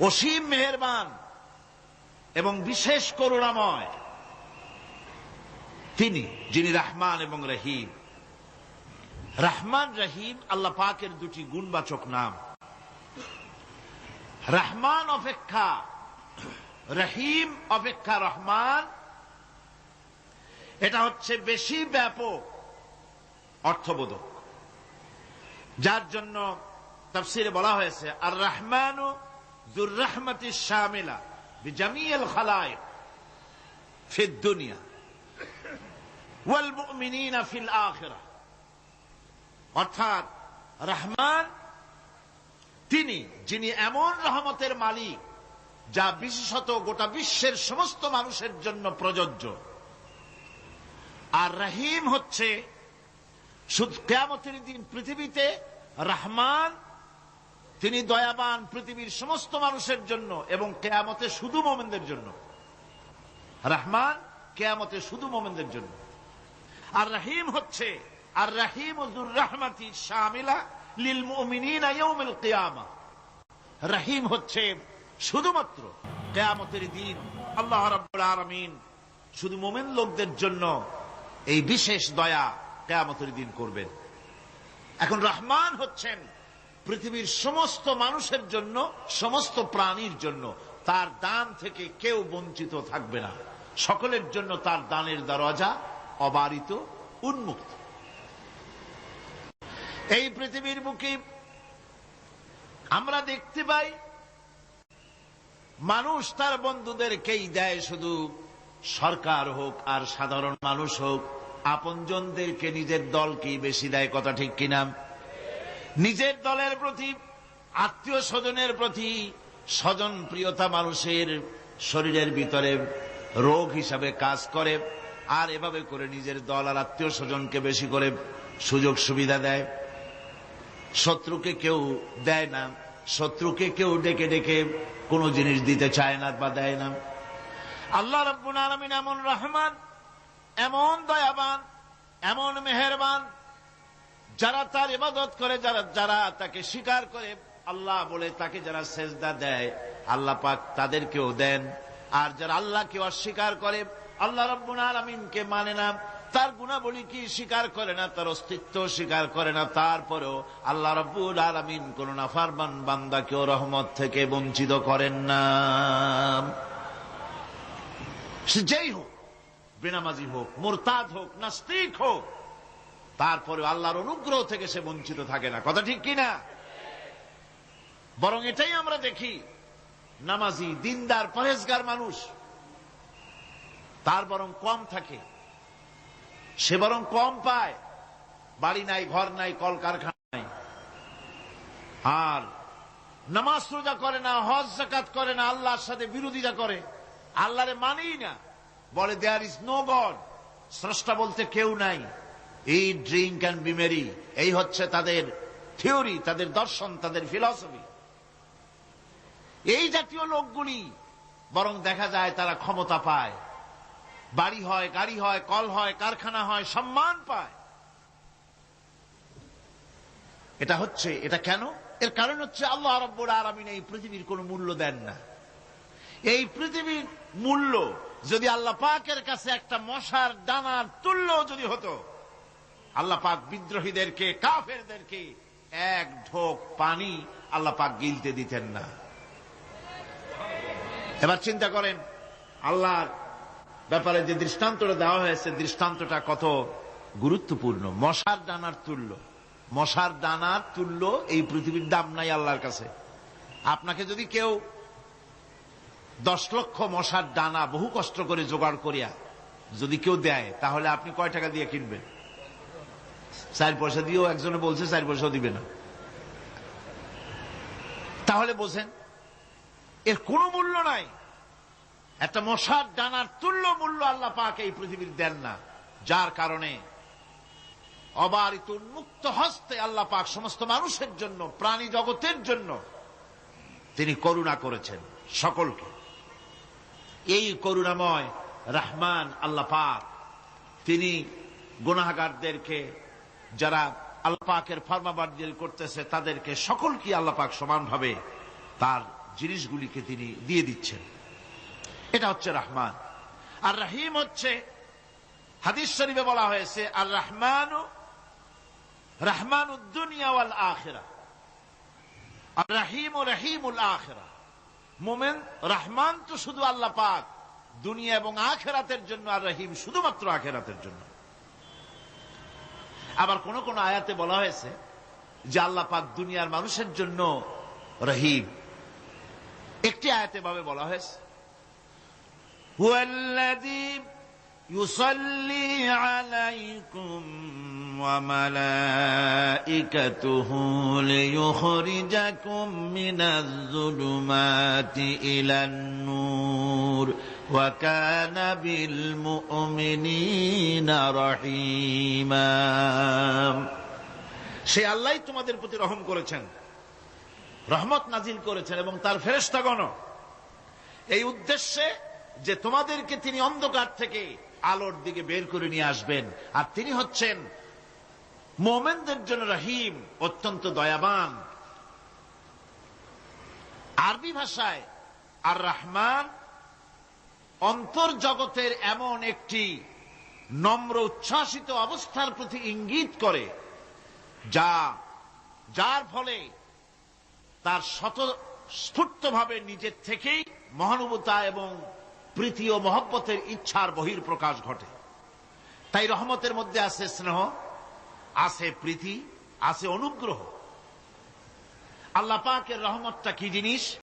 অসীম মেহেরবান এবং বিশেষ করুণাময় তিনি, যিনি রাহমান এবং রহিম। রাহমান, রহিম, আল্লাহ পাকের দুটি গুণবাচক নাম। রহমান অপেক্ষা, রহিম অপেক্ষা রহমান, এটা হচ্ছে বেশি ব্যাপক অর্থবোধক। যার জন্য তাফসিরে বলা হয়েছে, আর রহমান জুর রহমতি শামিলা বিজামিয়াল খালায় দুনিয়া। ফিল অর্থাৎ রহমান, তিনি, যিনি এমন রহমতের মালিক, যা বিশেষত গোটা বিশ্বের সমস্ত মানুষের জন্য প্রযোজ্য। আর রহিম হচ্ছে শুধু কেয়ামতের দিন পৃথিবীতে রহমান তিনি দয়াবান পৃথিবীর সমস্ত মানুষের জন্য এবং কেয়ামতে শুধু মোমেনদের জন্য। রহমান কেয়ামতে শুধু মোমেনদের জন্য। আর রাহিম হচ্ছে, আর রাহিম রহমাতি শামিলা লিল ইয়াউমিল কিয়ামা। রহিম হচ্ছে শুধুমাত্র কেয়ামতের দিন। আল্লাহ রাব্বুল আলামিন শুধু মোমেন লোকদের জন্য এই বিশেষ দয়া কেয়ামতের দিন করবেন। এখন রহমান হচ্ছেন পৃথিবীর সমস্ত মানুষের জন্য, সমস্ত প্রাণীর জন্য, তার দান থেকে কেউ বঞ্চিত থাকবে না। সকলের জন্য তার দানের দরজা অবারিত, উন্মুক্ত। এই পৃথিবীর বুকে আমরা দেখতে পাই, মানুষ তার বন্ধুদেরকেই দেয় শুধু সরকার হোক আর সাধারণ মানুষ হোক। আপনজনদেরকে নিজের দলকেই বেশি দেয়, কথা ঠিক কিনা? নিজের দলের প্রতি, আত্মীয় স্বজনের প্রতি, স্বজন প্রিয়তা মানুষের শরীরের ভিতরে রোগ হিসাবে কাজ করে, আর এভাবে করে নিজের দল আর আত্মীয় স্বজনকে বেশি করে সুযোগ সুবিধা দেয়। শত্রুকে কেউ দেয় না, শত্রুকে কেউ ডেকে ডেকে কোনো জিনিস দিতে চায় না বা দেয় না। আল্লাহ রব্বুল আলমিন এমন রহমান, এমন দয়াবান, এমন মেহেরবান যারা তার ইবাদত করে, যারা যারা তাকে স্বীকার করে, আল্লাহ বলে তাকে যারা সেজদা দেয়, আল্লাহ পাক তাদেরকেও দেন। আর যারা আল্লাহকে অস্বীকার করে, আল্লাহ রব্বুল আলমিনকে মানে না, তার গুণাবলী কি স্বীকার করে না, তার অস্তিত্ব স্বীকার করে না, তারপরেও আল্লাহ রব্বুল আলমিন কোন নাফারবান বান্দাকেও রহমত থেকে বঞ্চিত করেন না। যেই হোক, বেনামাজি হোক, মোরতাদ হোক, নাস্তিক হোক তারপরে আল্লাহর অনুগ্রহ থেকে সে বঞ্চিত থাকে না। কথা ঠিক কিনা? বরং এটাই আমরা দেখি, নামাজি, দিনদার, পরেজগার মানুষ, তার বরং কম থাকে। সে বরং কম পায়। বাড়ি নাই, ঘর নাই, কলকারখানা নাই। আর নামাজ রোজা করে না, হজ জাকাত করে না, আল্লাহর সাথে বিরোধিতা করে। আল্লাহরে মানেই না। বলে দেয়ার ইজ নো গড স্রষ্টা বলতে কেউ নাই। এই ড্রিঙ্ক অ্যান্ড বিমেরি এই হচ্ছে তাদের থিওরি তাদের দর্শন, তাদের ফিলসফি এই জাতীয় লোকগুলি, বরং দেখা যায় তারা ক্ষমতা পায়। বাড়ি হয়, গাড়ি হয়, কল হয়, কারখানা হয়, সম্মান পায়। এটা হচ্ছে, এটা কেন? এর কারণ হচ্ছে আল্লাহ রব্বুর আরামিন এই পৃথিবীর কোনো মূল্য দেন না। এই পৃথিবীর মূল্য যদি আল্লাহ পাকের কাছে একটা মশার ডানার তুল্য যদি হতো আল্লাহ পাক বিদ্রোহীদেরকে, কাফেরদেরকে এক ঢোক পানি আল্লাহ পাক গিলতে দিতেন না। এবার চিন্তা করেন, আল্লাহর ব্যাপারে যে দৃষ্টান্তটা দেওয়া হয়েছে, দৃষ্টান্তটা কত গুরুত্বপূর্ণ? মশার ডানার তুল্য। মশার ডানার তুল্য এই পৃথিবীর দাম নাই আল্লাহর কাছে। আপনাকে যদি কেউ দশ লক্ষ মশার ডানা বহু কষ্ট করে জোগাড় করিয়া যদি কেউ দেয়, তাহলে আপনি কয় টাকা দিয়ে কিনবেন? চার পয়সা দিয়েও একজনে বলছে চার পয়সাও দিবে না। তাহলে বোঝেন, এর কোনো মূল্য নাই। একটা মশার ডানার তুল্য মূল্য আল্লাহ পাক এই পৃথিবীর দেন না। যার কারণে অবারিত উন্মুক্ত হস্তে আল্লাহ পাক সমস্ত মানুষের জন্য, প্রাণী জগতের জন্য তিনি করুণা করেছেন সকলকে। এই করুণাময় রহমান আল্লাহ পাক তিনি গুনাগারদেরকে যারা আল্লাহ পাকের ফরমাবার্দিল করতেছে, তাদেরকে সকলকে আল্লাহ পাক সমানভাবে তার জিনিসগুলিকে তিনি দিয়ে দিচ্ছেন। এটা হচ্ছে রহমান। আর রহিম হচ্ছে, হাদিস শরীফে বলা হয়েছে, আর রহমান রহমান উদ্দুনিয়া ওয়াল আখেরা। আর রহিম ও রহিমুল আখেরা। মোমেন, রহমান তো শুধু আল্লাহ পাক, দুনিয়া এবং আখেরাতের জন্য, আর রহিম শুধুমাত্র আখেরাতের জন্য। আবার কোন কোন আয়াতে বলা হয়েছে যে আল্লাহ পাক দুনিয়ার মানুষের জন্য রহিম। একটি আয়াতে ভাবে বলা হয়েছে, হুয়াল্লাযী ইউসাল্লি আলাইকুম وملائكته ليخرجكم من الظلمات إلى النور وكان بالمؤمنين رحيما সে আল্লাহ তোমাদের প্রতি রহম করেছেন রহমত নাজিল করেছেন এবং তার ফেরেস্তাগণ এই উদ্দেশ্যে যে তোমাদেরকে তিনি অন্ধকার থেকে আলোর দিকে বের করে নিয়ে আসবেন আর তিনি হচ্ছেন মোমেনদের জন্য রহিম অত্যন্ত দয়াবান। আরবি ভাষায় আর রহমান অন্তর্জগতের এমন একটি নম্র উচ্ছ্বাসিত অবস্থার প্রতি ইঙ্গিত করে, যা, যার ফলে তার শত স্ফূর্তভাবে নিজের থেকেই মহানুভূতা এবং প্রীতি ও মহব্বতের ইচ্ছার বহির প্রকাশ ঘটে। তাই রহমতের মধ্যে আছে স্নেহ আছে প্রীতি আছে অনুগ্রহ। আল্লাহ পাকের রহমতটা কি জিনিস?